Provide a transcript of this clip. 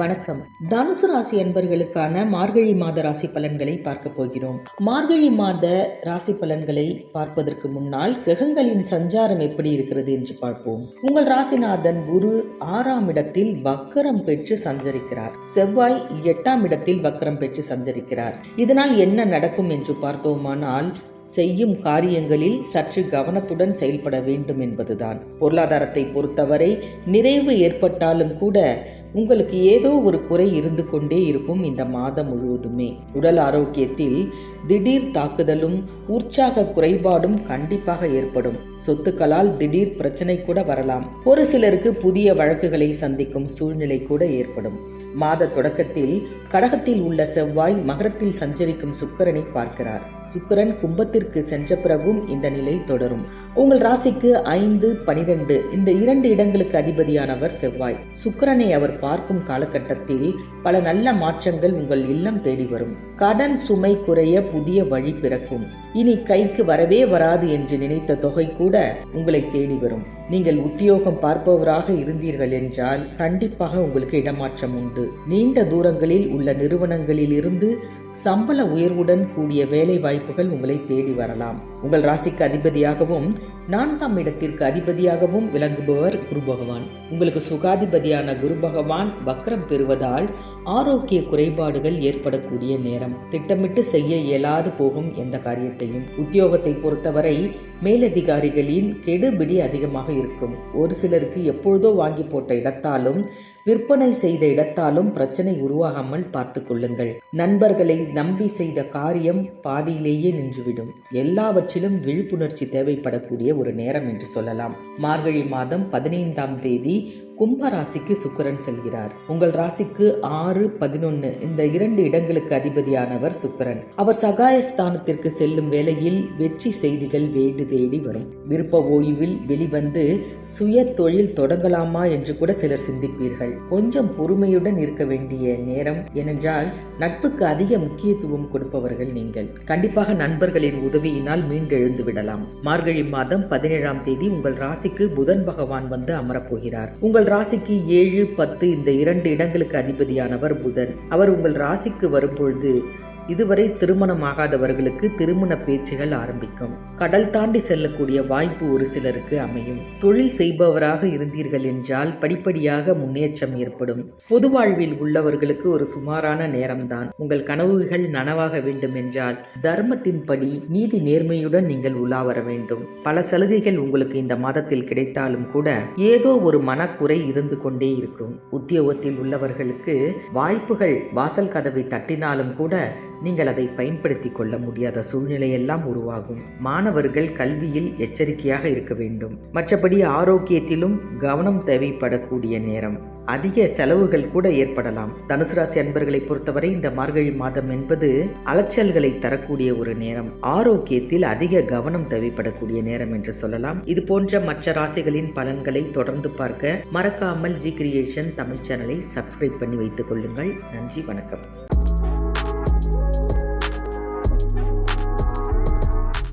வணக்கம். தனுசு ராசி அன்பர்களுக்கான மார்கழி மாத ராசி பலன்களை பார்க்க போகிறோம். மார்கழி மாத ராசி பலன்களை பார்ப்பதற்கு முன்னால் கிரகங்களின் சஞ்சாரம் எப்படி இருக்கிறது என்று பார்ப்போம். உங்கள் ராசிநாதன் குரு ஆறாம் இடத்தில் வக்கரம் பெற்று சஞ்சரிக்கிறார். செவ்வாய் எட்டாம் இடத்தில் வக்கரம் பெற்று சஞ்சரிக்கிறார். இதனால் என்ன நடக்கும் என்று பார்த்தோமானால் செய்யும் காரியங்களில் சற்று கவனத்துடன் செயல்பட வேண்டும் என்பதுதான். பொருளாதாரத்தை பொறுத்தவரை நிறைவு ஏற்பட்டாலும் கூட உங்களுக்கு ஏதோ ஒரு குறை இருந்து கொண்டே இருக்கும் இந்த மாதம் முழுவதுமே. உடல் ஆரோக்கியத்தில் திடீர் தாக்குதலும் உற்சாக குறைபாடும் கண்டிப்பாக ஏற்படும். சொத்துக்களால் திடீர் பிரச்சனை கூட வரலாம். ஒரு சிலருக்கு புதிய வழக்குகளை சந்திக்கும் சூழ்நிலை கூட ஏற்படும். மாத தொடக்கத்தில் கடகத்தில் உள்ள செவ்வாய் மகரத்தில் சஞ்சரிக்கும் சுக்கரனை பார்க்கிறார். சுக்கிரன் கும்பத்திற்கு சென்ற பிறகும் இந்த நிலை தொடரும். உங்கள் ராசிக்கு ஐந்து பனிரெண்டு இந்த இரண்டு இடங்களுக்கு அதிபதியானவர் செவ்வாய். சுக்கரனை அவர் பார்க்கும் காலகட்டத்தில் பல நல்ல மாற்றங்கள் உங்கள் இல்லம் தேடி வரும். கடன் சுமை குறைய புதிய வழி பிறக்கும். இனி கைக்கு வரவே வராது என்று நினைத்த தொகை கூட உங்களை தேடி வரும். நீங்கள் உத்தியோகம் பார்ப்பவராக இருந்தீர்கள் என்றால் கண்டிப்பாக உங்களுக்கு இடமாற்றம் உண்டு. நீண்ட தூரங்களில் உள்ள நிறுவனங்களில் இருந்து சம்பள உயர்வுடன் கூடிய வேலை வாய்ப்புகள் உங்களை தேடி வரலாம். உங்கள் ராசிக்கு அதிபதியாகவும் நான்காம் இடத்திற்கு அதிபதியாகவும் விளங்குபவர் குரு பகவான். உங்களுக்கு சுகாதிபதியான குரு பகவான் வக்ரம் பெறுவதால் ஆரோக்கிய குறைபாடுகள் ஏற்படக்கூடிய நேரம். திட்டமிட்டு செய்ய இயலாது போகும் எந்த காரியத்தையும். உத்தியோகத்தை பொறுத்தவரை மேலதிகாரிகளின் கெடுபிடி அதிகமாக இருக்கும். ஒரு சிலருக்கு எப்பொழுதோ வாங்கி போட்ட இடத்தாலும் விற்பனை செய்த இடத்தாலும் பிரச்சனை உருவாகாமல் பார்த்து கொள்ளுங்கள். நண்பர்களை நம்பி செய்த காரியம் பாதியிலேயே நின்றுவிடும். எல்லாவற்றிலும் விழிப்புணர்ச்சி தேவைப்படக்கூடிய ஒரு நேரம் என்று சொல்லலாம். மார்கழி மாதம் பதினைந்தாம் தேதி கும்ப ராசிக்கு சுக்கரன் செல்கிறார். உங்கள் ராசிக்கு ஆறு பதினொன்னு இந்த இரண்டு இடங்களுக்கு அதிபதியானவர் சுக்கரன். அவர் சகாயஸ்தானத்திற்கு செல்லும் வேளையில் வெற்றி செய்திகள் வேண்டு தேடி வரும். விருப்ப ஓய்வில் வெளிவந்து சுய தொழில் தொடங்கலாமா என்று கூட சிலர் சிந்திப்பீர்கள். கொஞ்சம் பொறுமையுடன் இருக்க வேண்டிய நேரம் ஏனென்றால் நட்புக்கு அதிக முக்கியத்துவம் கொடுப்பவர்கள் நீங்கள். கண்டிப்பாக நண்பர்களின் உதவியினால் மீண்டெழுந்து விடலாம். மார்கழி மாதம் பதினேழாம் தேதி உங்கள் ராசிக்கு புதன் பகவான் வந்து அமரப்போகிறார் உங்கள் உங்கள் ராசிக்கு ஏழு பத்து இந்த இரண்டு இடங்களுக்கு அதிபதியானவர் புதன். அவர் உங்கள் ராசிக்கு வரும்பொழுது இதுவரை திருமணமாகாதவர்களுக்கு திருமண பேச்சுகள் ஆரம்பிக்கும். கடல் தாண்டி செல்லக்கூடிய வாய்ப்பு ஒரு சிலருக்கு அமையும். தொழில் செய்பவராக இருந்தீர்கள் என்றால் படிப்படியாக முன்னேற்றம் ஏற்படும். பொது வாழ்வில் உள்ளவர்களுக்கு ஒரு சுமாரான நேரம்தான். உங்கள் கனவுகள் நனவாக வேண்டும் என்றால் தர்மத்தின்படி நீதி நேர்மையுடன் நீங்கள் உலா வர வேண்டும். பல சலுகைகள் உங்களுக்கு இந்த மாதத்தில் கிடைத்தாலும் கூட ஏதோ ஒரு மனக்குறை இருந்து கொண்டே இருக்கும். உத்தியோகத்தில் உள்ளவர்களுக்கு வாய்ப்புகள் வாசல் கதவை தட்டினாலும் கூட நீங்கள் அதை பயன்படுத்தி கொள்ள முடியாத சூழ்நிலையெல்லாம் உருவாகும். மாணவர்கள் கல்வியில் எச்சரிக்கையாக இருக்க வேண்டும். மற்றபடி ஆரோக்கியத்திலும் கவனம் தேவைப்படக்கூடிய நேரம். அதிக செலவுகள் கூட ஏற்படலாம். தனுசு ராசி அன்பர்களை பொறுத்தவரை இந்த மார்கழி மாதம் என்பது அலைச்சல்களை தரக்கூடிய ஒரு நேரம். ஆரோக்கியத்தில் அதிக கவனம் தேவைப்படக்கூடிய நேரம் என்று சொல்லலாம். இது போன்ற மற்ற ராசிகளின் பலன்களை தொடர்ந்து பார்க்க மறக்காமல் ஜி கிரியேஷன் தமிழ் சேனலை சப்ஸ்கிரைப் பண்ணி வைத்துக் கொள்ளுங்கள். நன்றி வணக்கம்.